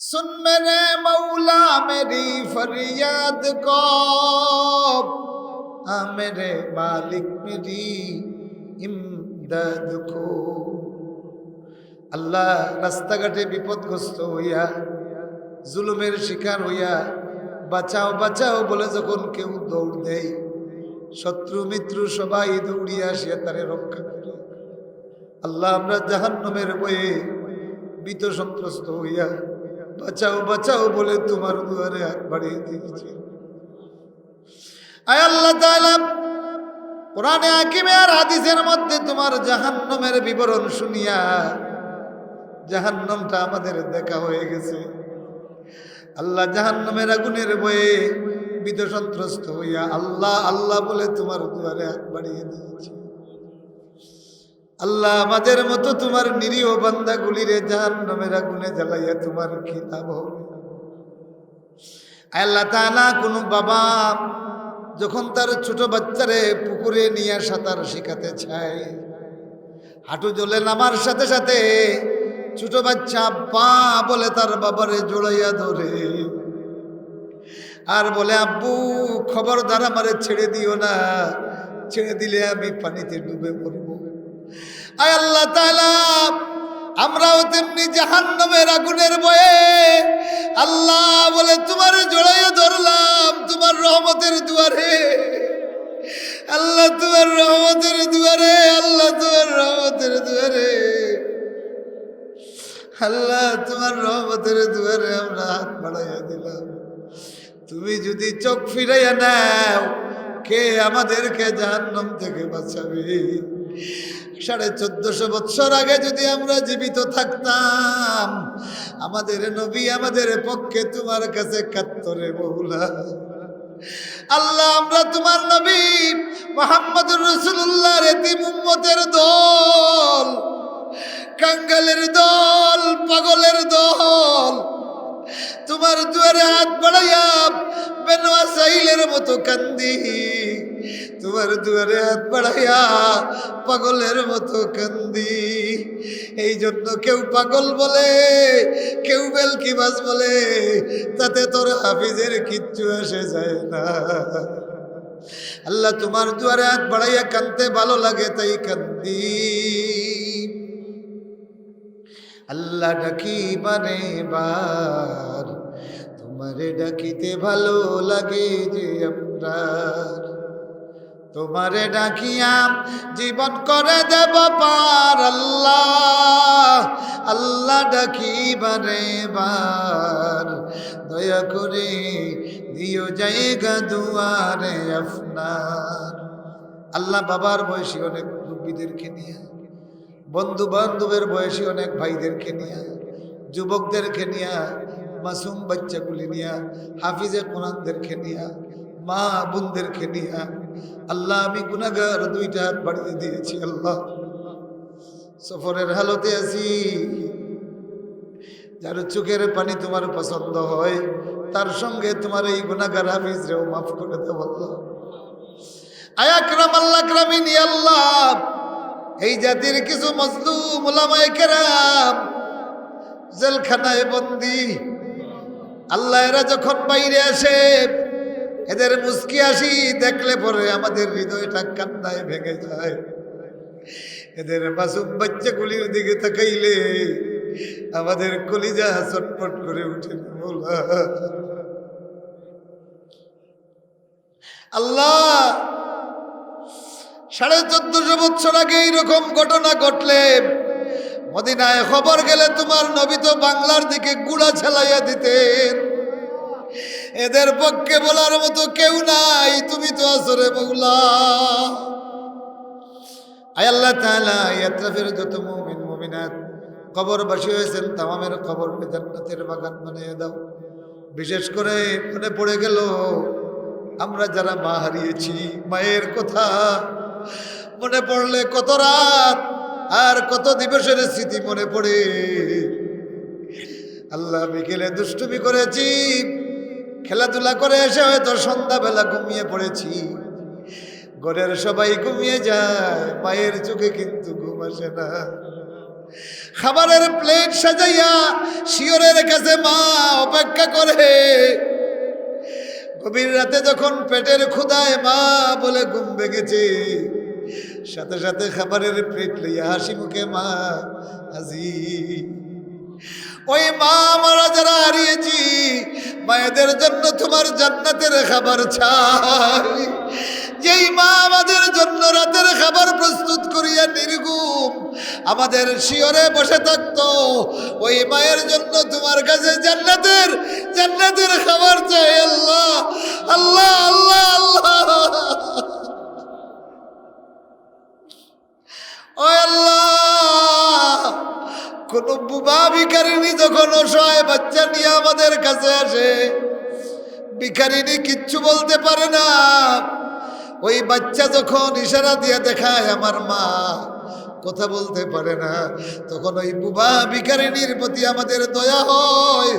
सुन मेरे मौला मेरी फरियाद को आ मेरे मालिक मेरी ইমদাদ কো আল্লাহ রাস্তাঘাটে বিপদগ্রস্ত হইয়া জুলুমের শিকার হইয়া বাঁচাও বাঁচাও বলে যখন কেউ দৌড় দেয় শত্রু মিত্র সবাই দৌড়িয়া আসিয়া তারে রক্ষা করে আল্লাহ আমরা জাহান্নমের বয়ে বিত সন্ত্রস্ত হইয়া বাঁচাও বাঁচাও বলে তোমার দুয়ারে হাত বাড়িয়ে দিয়েছি। আয় আল্লাহ তাআলা, কোরআনে হাকিমে আর হাদিসের মধ্যে তোমার জাহান্নমের বিবরণ শুনিয়া জাহান্নমটা আমাদের দেখা হয়ে গেছে। আল্লাহ জাহান্নমের আগুনের বয়ে বিত সন্ত্রস্ত হইয়া আল্লাহ আল্লাহ বলে তোমার দুয়ারে হাত বাড়িয়ে দিয়েছি। আল্লাহ আমাদের মতো তোমার নিরীহ বান্দা গুলিরে জাহান্নমের আগুনে জ্বালাইয়া তোমার হবে। আল্লাহ তাআলা, কোনো বাবা যখন তার ছোট বাচ্চারে পুকুরে নিয়ে সাঁতার শেখাতে চায়। হাঁটু জলে নামার সাথে সাথে ছোট বাচ্চা পা বলে তার বাবারে জোড়াইয়া ধরে। আর বলে, আব্বু, খবরদার আমারে ছেড়ে দিও না। ছেড়ে দিলে আমি পানিতে ডুবে মরব। আয় আল্লাহ তাআলা, আমরাও তেমনি জাহান্নামের আগুনের বয়ে আল্লাহ বলে, তোমার জড়াইয়া ধরলাম, তোমার রহমতের দুয়ারে। আল্লাহ তোমার রহমতের দুয়ারে, আল্লাহ তোমার রহমতের দুয়ারে। আল্লাহ তোমার রহমতের দুয়ারে আমরা হাত বাড়াইয়া দিলাম। তুমি যদি চোখ ফিরাইয়া নাও, কে আমাদেরকে জাহান্নাম থেকে বাঁচাবে? সাড়ে চোদ্দশো বৎসর আগে যদি আমরা জীবিত থাকতাম, আমাদের নবী আমাদের পক্ষে তোমার কাছে কাত্তরে বহুলা আল্লাহ, আমরা তোমার নবী মোহাম্মদুর রসুল্লাহ রেতি মুম্মতের দল, কাঙ্গালের দল, পাগলের দল। তোমার দুয়ারে হাত বাড়াইয়া বেনোয়া সাইলের মতো কান্দি। তোমার দুয়ারে হাত বাড়াইয়া পাগলের মতো কান্দি। এই জন্য কেউ পাগল বলে, কেউ বেলকি বাস বলে, তাতে তোর হাফিজের কিচ্ছু আসে যায় না। আল্লাহ তোমার দুয়ারে হাত বাড়াইয়া কানতে ভালো লাগে, তাই কান্দি। আল্লাহ ডাকি মানে বার, তোমারে ডাকিতে ভালো লাগে যে আমরা। তোমারে ডাকিয়াম জীবন করে দেব পার আল্লাহ। আল্লাহ ডাকি বারে বার দয়া করে দিও জায়গা দুয়ারে আপনার। আল্লাহ বাবার বয়সী অনেক মুরব্বীদেরকে নিয়ে বন্ধু বান্ধবের বয়সী অনেক ভাইদেরকে নিয়ে, যুবকদেরকে নিয়ে, মাসুম বাচ্চাগুলি নিয়ে, হাফিজে কোরআনদেরকে নিয়ে, মা বোনদেরকে নিয়ে আল্লাহ, আমি গুনাগার দুইটা হাত বাড়িয়ে দিয়েছি, আল্লাহ। সফরের হালতে আছি। যার চোখের পানি তোমার পছন্দ হয়, তার সঙ্গে তোমার এই গুনাগার হাফিজরেও মাফ করে দেব আল্লাহ। আল্লাহ আল্লাহ। এই জাতির কিছু মজলুম ওলামায়ে কেরাম, জেলখানায় বন্দি। আল্লাহ এরা যখন বাইরে আসে এদের মুস্কি আসি দেখলে পরে আমাদের হৃদয়টা কান্নায় ভেঙে যায়। এদের মাসুম বাচ্চাগুলির দিকে তাকাইলে আমাদের কলিজা চটপট করে উঠে আল্লাহ, সাড়ে চোদ্দশো বছর আগে এইরকম ঘটনা ঘটলে মদিনায় খবর গেলে তোমার নবী তো বাংলার দিকে গুড়া ছেলাইয়া দিতেন। এদের পক্ষে বলার মতো কেউ নাই, তুমি তো আসরে বগুলা আয় আল্লাহ তাআলা ইয়াত্রাফের যত মুমিন, মুমিনাত। কবরবাসী হয়েছেন, তামামের খবর জান্নাতের বাগান বানিয়ে দাও। বিশেষ করে মনে পড়ে গেল, আমরা যারা মা হারিয়েছি, মায়ের কথা। মনে পড়লে কত রাত, আর কত দিবসের স্মৃতি মনে পড়ে। আল্লাহ বিকেলে দুষ্টুমি করেছি খেলাধুলা করে এসে হয়তো সন্ধ্যাবেলা ঘুমিয়ে পড়েছি। ঘরের সবাই ঘুমিয়ে যায়, মায়ের চোখে কিন্তু ঘুম আসে না। খাবারের প্লেট সাজাইয়া শিওরের কাছে মা অপেক্ষা করে। গভীর রাতে যখন পেটের ক্ষুদায় মা বলে ঘুম ভেঙেছে, সাথে সাথে খাবারের প্লেট লইয়া হাসি মুখে মা হাসি ওই মা মারা যারা হারিয়েছি, মায়েদের জন্য তোমার জান্নাতের খাবার চাই। যেই মা আমাদের জন্য রাতের খাবার প্রস্তুত করিয়া নির্গুম আমাদের শিওরে বসে থাকতো, ওই মায়ের জন্য তোমার কাছে জান্নাতের জান্নাতের খাবার চাই। আল্লাহ আল্লাহ আল্লাহ আল্লাহ। কোন বুবা ভিকারিনী যখন অসহায় বাচ্চা নিয়ে আমাদের কাছে আসে ভিখারিনী কিচ্ছু বলতে পারে না। ওই বাচ্চা যখন ইশারা দিয়ে দেখায়, আমার মা কথা বলতে পারে না। তখন ওই বুবা ভিখারিনীর প্রতি আমাদের দয়া হয়।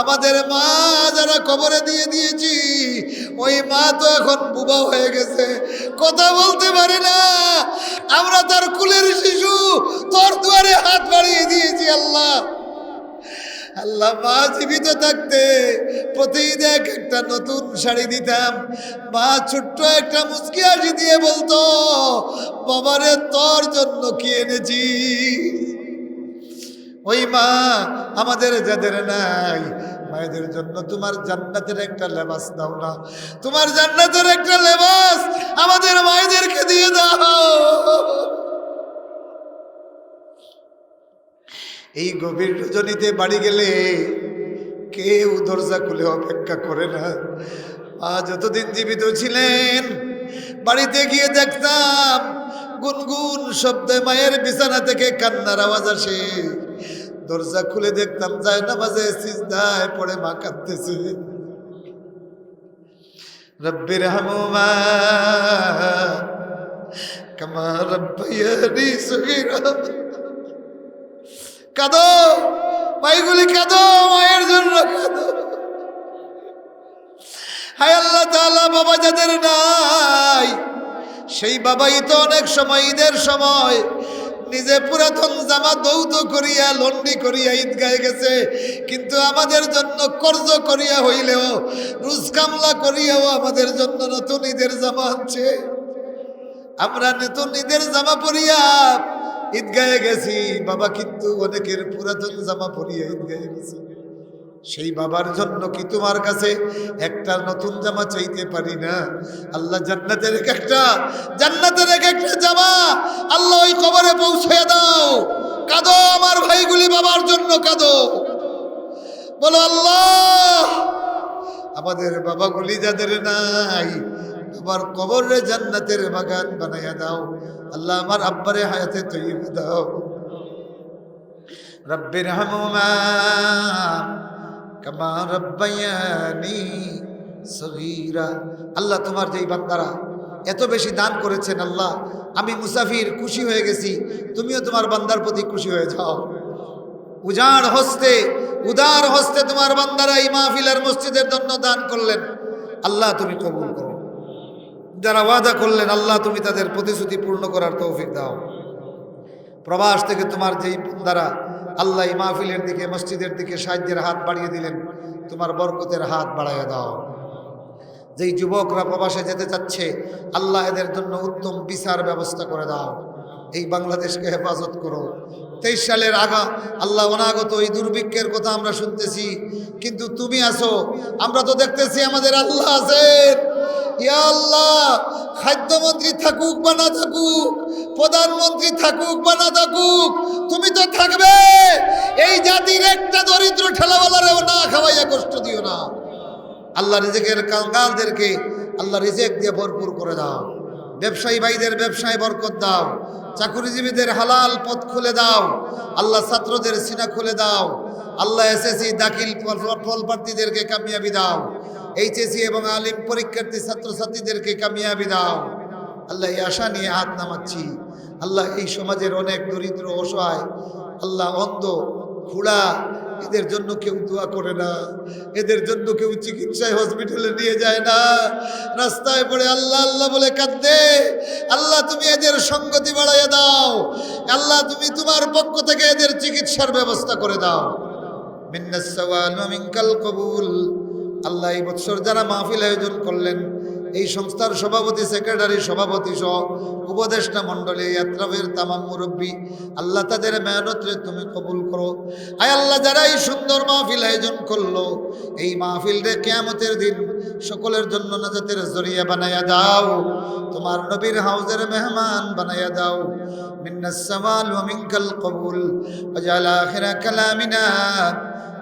আমাদের মা যারা কবরে দিয়ে দিয়েছি, ওই মা তো এখন বুবা হয়ে গেছে। কথা বলতে পারে না। আমরা তার কুলের শিশু, তোর দুয়ারে হাত বাড়িয়ে দিয়েছি আল্লাহ। আল্লাহ মা জীবিত থাকতে প্রতিদিন এক একটা নতুন শাড়ি দিতাম। মা ছোট্ট একটা মুচকি হাসি দিয়ে বলতো, বাবারে, তোর জন্য কি এনেছি? ওই মা, আমাদের যাদের নাই, মায়েদের জন্য তোমার জান্নাতের একটা লেবাস দাও না। তোমার জান্নাতের একটা লেবাস আমাদের মায়েদেরকে দিয়ে দাও। এই গভীর রজনীতে বাড়ি গেলে কেউ দরজা খুলে অপেক্ষা করে না। মা যতদিন জীবিত ছিলেন, বাড়িতে গিয়ে দেখতাম গুনগুন শব্দে মায়ের বিছানা থেকে কান্নার আওয়াজ আসে। দরজা খুলে দেখতাম যায় না মাঝে সিজদায় পড়ে মা কাঁদতেছে। রব্বির হামুমা, কামা রব্বায়ানি সগীরা। কাঁদো, মাইগুলি কাঁদো, মায়ের জন্য কাঁদো। হায় আল্লাহ তাআলা, বাবা যাদের নাই, সেই বাবাই তো অনেক সময় ঈদের সময় নিজে পুরাতন জামা দৌত করিয়া, লন্ডি করিয়া ঈদগায় গেছে। কিন্তু আমাদের জন্য কর্জ করিয়া হইলেও, রুজ কামলা করিয়াও আমাদের জন্য নতুন ঈদের জামা আনছে। আমরা নতুন ঈদের জামা পরিয়া ঈদগাহে গেছি। বাবা কিন্তু অনেকের পুরাতন জামা পরিয়া ঈদগাহে গেছে। সেই বাবার জন্য কি তোমার কাছে একটা নতুন জামা চাইতে পারি না? আল্লাহ জান্নাতের এক একটা, জান্নাতের এক একটা জামা আল্লাহ ওই কবরে পৌঁছে দাও। কাঁদো আমার ভাইগুলি বাবার জন্য, কাঁদো। বলো, আল্লাহ, আমাদের বাবাগুলি যাদের নাই আমার কবরে জান্নাতের বাগান বানাইয়া দাও। আল্লাহ আমার আব্বারে হায়াতে তৈব দাও। রব্বির হামুমা কামা রব্বায়ানি আল্লাহ তোমার যেই বান্দারা, এত বেশি দান করেছেন আল্লাহ, আমি মুসাফির খুশি হয়ে গেছি, তুমিও তোমার বান্দার প্রতি খুশি হয়ে যাও। উজাড় হস্তে, উদার হস্তে তোমার বান্দারা এই মাহফিলের মসজিদের জন্য দান করলেন। আল্লাহ তুমি কবুল করো। যারা ওয়াদা করলেন, আল্লাহ তুমি তাদের প্রতিশ্রুতি পূর্ণ করার তৌফিক দাও। প্রবাস থেকে তোমার যেই বান্দারা আল্লাহ মাহফিলের দিকে, মসজিদের দিকে সাহায্যের হাত বাড়িয়ে দিলেন। তোমার বরকতের হাত বাড়াইয়া দাও। যেই যুবকরা প্রবাসে যেতে চাচ্ছে, আল্লাহ এদের জন্য উত্তম বিচার ব্যবস্থা করে দাও। এই বাংলাদেশকে হেফাজত করো। তেইশ সালের আগা, আল্লাহ অনাগত এই দুর্ভিক্ষের কথা আমরা শুনতেছি। কিন্তু তুমি আসো আমরা তো দেখতেছি আমাদের আল্লাহ আছেন। ইয়া আল্লাহ, খাদ্যমন্ত্রী থাকুক বা না থাকুক, প্রধানমন্ত্রী থাকুক বা না থাকুক, তুমি তো থাকবে। এই জাতির একটা দরিদ্র ঠেলাওয়ালারেও না খাওয়াইয়া কষ্ট দিও না। আল্লাহ রিজেকের কাঙ্গালদেরকে আল্লাহ রিজেক দিয়ে ভরপুর করে দাও। ব্যবসায়ী ভাইদের ব্যবসায় বরকত দাও। চাকুরিজীবীদের হালাল পথ খুলে দাও। আল্লাহ ছাত্রদের সিনা খুলে দাও। আল্লাহ এসএসসি দাখিল ফল- প্রার্থীদেরকে কামিয়াবি দাও। এইচএসসি এবং আলিম পরীক্ষার্থী ছাত্রছাত্রীদেরকে কামিয়াবি দাও। আল্লাহ এই আশা নিয়ে হাত নামাচ্ছি। আল্লাহ এই সমাজের অনেক দরিদ্র অসহায়, আল্লাহ অন্ধ, খুড়া, এদের জন্য কেউ দোয়া করে না। এদের জন্য কেউ চিকিৎসায় হসপিটালে নিয়ে যায় না। রাস্তায় পড়ে আল্লাহ আল্লাহ বলে কাঁদে আল্লাহ তুমি এদের সঙ্গতি বাড়াইয়া দাও। আল্লাহ তুমি তোমার পক্ষ থেকে এদের চিকিৎসার ব্যবস্থা করে দাও। মিন্নাস সাওয়াল মিনকাল কবুল। আল্লাহ এই বৎসর যারা মাহফিল আয়োজন করলেন, এই সংস্থার সভাপতি, সেক্রেটারি, সভাপতি সহ উপদেষ্টা মণ্ডলী ইয়াত্রাফের তামাম মুরব্বী, আল্লাহ তাদের মেহনতরে তুমি কবুল করো। আয় আল্লাহ, যারা এই সুন্দর মাহফিল আয়োজন করল, এই মাহফিল রে কেয়ামতের দিন সকলের জন্য নাজাতের জরিয়া বানাইয়া দাও। তোমার নবীর হাউজের মেহমান বানাইয়া দাও। মিন্নাস সামাল ওয়া মিনকাল কবুল। ওয়াজাল আখিরা কালামিনা।